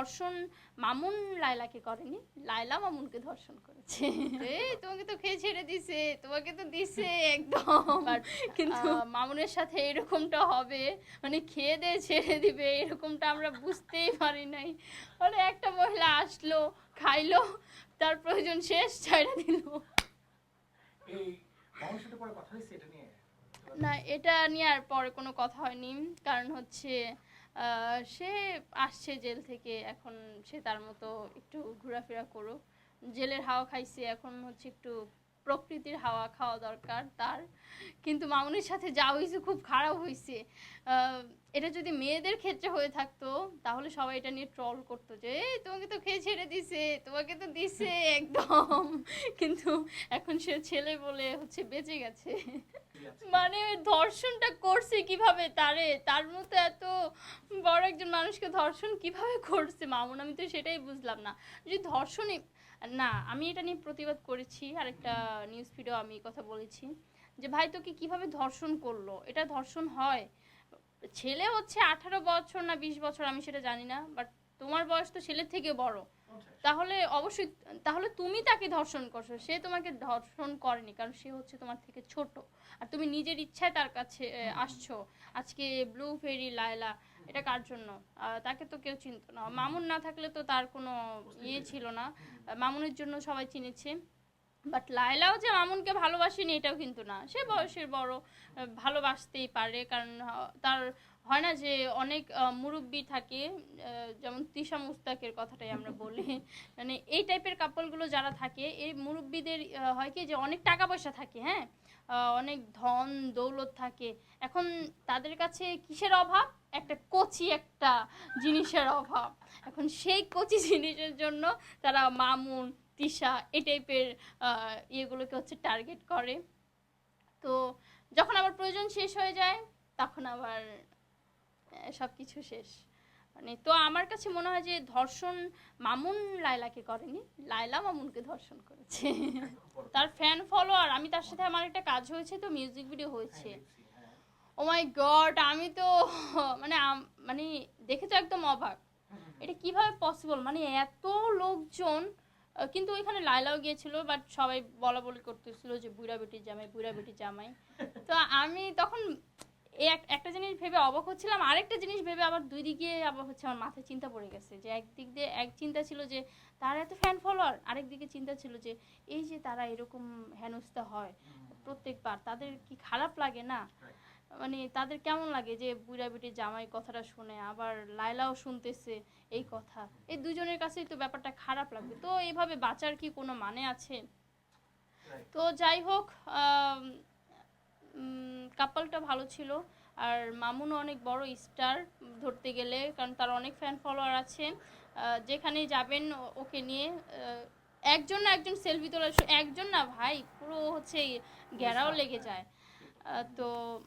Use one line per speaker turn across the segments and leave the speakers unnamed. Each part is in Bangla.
ধর্ষণ মামুন লাইলাকে করেনি লাইলা মামুনকে ধর্ষণ করেছে।
এই তোমাকে তো খেয়ে ছেড়ে দিছে তোমাকে তো দিছে একদম। কিন্তু
মামুনের সাথে এরকমটা হবে মানে খেয়ে দিয়ে ছেড়ে দিবে এরকমটা আমরা বুঝতেই পারি নাই। মানে একটা মহিলা আসলো খাইলো তার প্রয়োজন শেষ ছাইড়া দিল।
এই মামুনের সাথে পরে কথা হয়েছে এটা নিয়ে?
না এটা নিয়ে আর পরে কোনো কথা হয়নি কারণ হচ্ছে সে আসছে জেল থেকে, এখন সে তার মতো একটু ঘোরাফেরা করুক। জেলের হাওয়া খাইছে, এখন হচ্ছে একটু প্রকৃতির হাওয়া খাওয়া দরকার তার। কিন্তু মামুনির সাথে যা হয়েছে খুব খারাপ হয়েছে এটা যদি মেয়েদের ক্ষেত্রে হয়ে থাকতো তাহলে সবাই এটা নিয়ে ট্রল করতো যে এই তোমাকে তো খেয়ে ছেড়ে দিছে তোমাকে তো দিছে একদম। কিন্তু এখন সে ছেলে বলে হচ্ছে বেঁচে গেছে। মানে ধর্ষণটা করছে কীভাবে তারে? তার মতো এত বড় একজন মানুষকে ধর্ষণ কীভাবে করছে মামুন? আমি তো সেটাই বুঝলাম না। যে ধর্ষণে না আমি এটা নিয়ে প্রতিবাদ করেছি। আর একটা নিউজ ভিডিও আমি এই কথা বলেছি যে ভাই তোকে কীভাবে ধর্ষণ করল? এটা ধর্ষণ হয়? ছেলে হচ্ছে আঠারো বছর না বিশ বছর আমি সেটা জানি না বাট তোমার বয়স তো ছেলের থেকে বড়। তাহলে অবশ্যই তাহলে তুমি তাকে ধর্ষণ করছ সে তোমাকে ধর্ষণ করেনি কারণ সে হচ্ছে তোমার থেকে ছোট। আর তুমি নিজের ইচ্ছায় তার কাছে আসছো। আজকে ব্লু ফেরি লায়লা এটা কার জন্য? তাকে তো কেউ চিনতো না। মামুন না থাকলে তো তার কোনো ইয়ে ছিল না। মামুনের জন্য সবাই চিনেছে। বাট লায়লাও যে মামুনকে ভালোবাসেনি এটাও কিন্তু না। সে বয়সের বড় ভালোবাসতেই পারে। কারণ তার হয় না যে অনেক মুরব্বী থাকে যেমন তিশা মুস্তাকের কথাটাই আমরা বলি। মানে এই টাইপের কাপলগুলো যারা থাকে এই মুরব্বীদের হয় কি যে অনেক টাকা পয়সা থাকে হ্যাঁ? অনেক ধন দৌলত থাকে। এখন তাদের কাছে কিসের অভাব? একটা কচি একটা জিনিসের অভাব। এখন সেই কচি জিনিসের জন্য তারা মামুন তিশা এই টাইপের ইয়েগুলোকে হচ্ছে টার্গেট করে। তো যখন আবার প্রয়োজন শেষ হয়ে যায় তখন আবার সব কিছু শেষ। মানে তো আমার কাছে মনে হয় যে ধর্ষণ মামুন লাইলাকে করেনি লাইলা মামুনকে ধর্ষণ করেছে। তার ফ্যান ফলোয়ার আমি তার সাথে আমার একটা কাজ হয়েছে তো মিউজিক ভিডিও হয়েছে। ও মাই গড আমি তো মানে মানে দেখে তো একদম অবাক। এটা কীভাবে পসিবল মানে এত লোকজন কিন্তু ওইখানে লাইলাও গিয়েছিল বাট সবাই বলা বলি করতেছিল যে বুড়া বেটির জামাই বুড়া বেটির জামাই। তো আমি তখন একটা জিনিস ভেবে অবাক হচ্ছিলাম আরেকটা জিনিস ভেবে আবার দুই দিকে আবার হচ্ছে আমার মাথায় চিন্তা পড়ে গেছে যে একদিক দিয়ে এক চিন্তা ছিল যে তার এত ফ্যান ফলোয়ার আরেক দিকে চিন্তা ছিল যে এই যে তারা এরকম হেনস্থা হয় প্রত্যেকবার তাদের কি খারাপ লাগে না? মানে তাদের কেমন লাগে যে বুড়া বেটির জামাই কথাটা শুনে আবার লাইলাও শুনতেছে এই কথা? এই দুজনের কাছেই তো ব্যাপারটা খারাপ লাগবে। তো এইভাবে বাঁচার কি কোনো মানে আছে? তো যাই হোক কাপালটা ভালো ছিল। আর মামুনও অনেক বড় স্টার ধরতে গেলে কারণ তার অনেক ফ্যান ফলোয়ার আছে। যেখানে যাবেন ওকে নিয়ে একজন না একজন সেলফি তোলা একজন না ভাই পুরো হচ্ছে ঘেরাও লেগে যায়। তো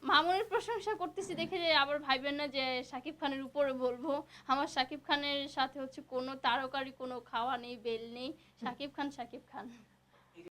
মামুনের প্রশংসা করতেছি দেখে যে আবার ভাইবেন না যে শাকিব খানের উপরে বলব। আমার শাকিব খানের সাথে হচ্ছে কোনো তারকারি কোনো খাওয়া নেই বেল নেই। শাকিব খান শাকিব খান।